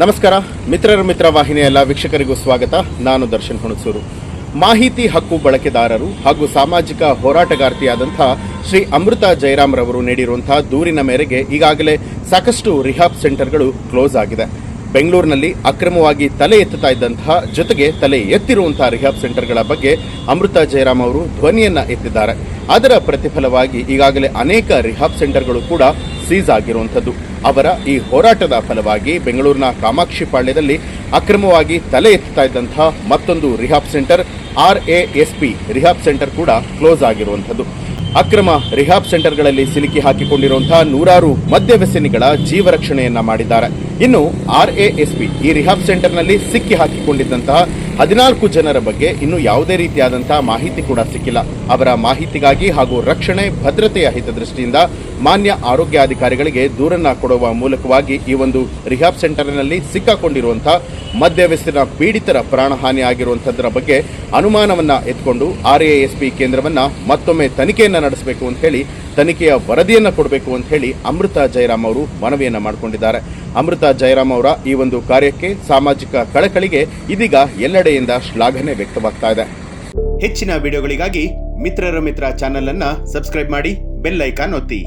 ನಮಸ್ಕಾರ. ಮಿತ್ರರ ಮಿತ್ರ ವಾಹಿನಿಯ ಎಲ್ಲ ವೀಕ್ಷಕರಿಗೂ ಸ್ವಾಗತ. ನಾನು ದರ್ಶನ್ ಹುಣಸೂರು. ಮಾಹಿತಿ ಹಕ್ಕು ಬಳಕೆದಾರರು ಹಾಗೂ ಸಾಮಾಜಿಕ ಹೋರಾಟಗಾರ್ತಿಯಾದಂಥ ಶ್ರೀ ಅಮೃತ ಜಯರಾಮ್ ರವರು ನೀಡಿರುವಂತಹ ದೂರಿನ ಮೇರೆಗೆ ಈಗಾಗಲೇ ಸಾಕಷ್ಟು ರಿಹಾಬ್ ಸೆಂಟರ್ಗಳು ಕ್ಲೋಸ್ ಆಗಿದೆ. ಬೆಂಗಳೂರಿನಲ್ಲಿ ಅಕ್ರಮವಾಗಿ ತಲೆ ಎತ್ತುತ್ತಾ ಇದ್ದಂತಹ ಜೊತೆಗೆ ತಲೆ ಎತ್ತಿರುವಂತಹ ರಿಹಾಬ್ ಸೆಂಟರ್ಗಳ ಬಗ್ಗೆ ಅಮೃತ ಜಯರಾಮ್ ಅವರು ಧ್ವನಿಯನ್ನ ಎತ್ತಿದ್ದಾರೆ. ಅದರ ಪ್ರತಿಫಲವಾಗಿ ಈಗಾಗಲೇ ಅನೇಕ ರಿಹಾಬ್ ಸೆಂಟರ್ಗಳು ಕೂಡ ಸೀಸ್ ಆಗಿರುವಂಥದ್ದು. ಅವರ ಈ ಹೋರಾಟದ ಫಲವಾಗಿ ಬೆಂಗಳೂರಿನ ಕಾಮಾಕ್ಷಿ ಪಾಳ್ಯದಲ್ಲಿ ಅಕ್ರಮವಾಗಿ ತಲೆ ಎತ್ತಾ ಇದ್ದಂಥ ಮತ್ತೊಂದು rehab centre R A S P rehab centre ಕೂಡ ಕ್ಲೋಸ್ ಆಗಿರುವಂಥದ್ದು. ಅಕ್ರಮ ರಿಹಾಬ್ ಸೆಂಟರ್ಗಳಲ್ಲಿ ಸಿಲುಕಿ ಹಾಕಿಕೊಂಡಿರುವಂತಹ ನೂರಾರು ಮದ್ಯ ವ್ಯಸನಿಗಳ ಜೀವ ರಕ್ಷಣೆಯನ್ನ ಮಾಡಿದ್ದಾರೆ. ಇನ್ನು ಆರ್ ಎ ಎಸ್ ಪಿ ಈ ರಿಹಾಬ್ ಸೆಂಟರ್ನಲ್ಲಿ ಸಿಕ್ಕಿ ಹಾಕಿಕೊಂಡಿದ್ದಂತಹ ಹದಿನಾಲ್ಕು ಜನರ ಬಗ್ಗೆ ಇನ್ನು ಯಾವುದೇ ರೀತಿಯಾದಂತಹ ಮಾಹಿತಿ ಕೂಡ ಸಿಕ್ಕಿಲ್ಲ. ಅವರ ಮಾಹಿತಿಗಾಗಿ ಹಾಗೂ ರಕ್ಷಣೆ, ಭದ್ರತೆಯ ಹಿತದೃಷ್ಟಿಯಿಂದ ಮಾನ್ಯ ಆರೋಗ್ಯಾಧಿಕಾರಿಗಳಿಗೆ ದೂರನ್ನ ಕೊಡುವ ಮೂಲಕವಾಗಿ ಈ ಒಂದು ರಿಹಾಬ್ ಸೆಂಟರ್ನಲ್ಲಿ ಸಿಕ್ಕಾಕೊಂಡಿರುವಂತಹ ಮಧ್ಯ ವ್ಯಸನ ಪೀಡಿತರ ಪ್ರಾಣಹಾನಿ ಆಗಿರುವಂಥದ್ರ ಬಗ್ಗೆ ಅನುಮಾನವನ್ನ ಎತ್ಕೊಂಡು ಆರ್ ಕೇಂದ್ರವನ್ನ ಮತ್ತೊಮ್ಮೆ ತನಿಖೆಯನ್ನ ನಡೆಸಬೇಕು ಅಂತ ಹೇಳಿ ತನಿಖೆಯ ವರದಿಯನ್ನು ಕೊಡಬೇಕು ಅಂತ ಹೇಳಿ ಅಮೃತ ಜಯರಾಮ್ ಅವರು ಮನವಿಯನ್ನ ಮಾಡಿಕೊಂಡಿದ್ದಾರೆ. ಅಮೃತ ಜಯರಾಮ್ ಅವರ ಈ ಒಂದು ಕಾರ್ಯಕ್ಕೆ ಸಾಮಾಜಿಕ ಕಳಕಳಿಗೆ ಇದೀಗ ಎಲ್ಲೆಡೆಯಿಂದ ಶ್ಲಾಘನೆ ವ್ಯಕ್ತವಾಗ್ತಾ ಇದೆ. ಹೆಚ್ಚಿನ ವಿಡಿಯೋಗಳಿಗಾಗಿ ಮಿತ್ರರ ಮಿತ್ರ ಚಾನೆಲ್ ಅನ್ನ ಸಬ್ಸ್ಕ್ರೈಬ್ ಮಾಡಿ ಬೆಲ್ ಐಕಾನ್ ಒತ್ತಿ.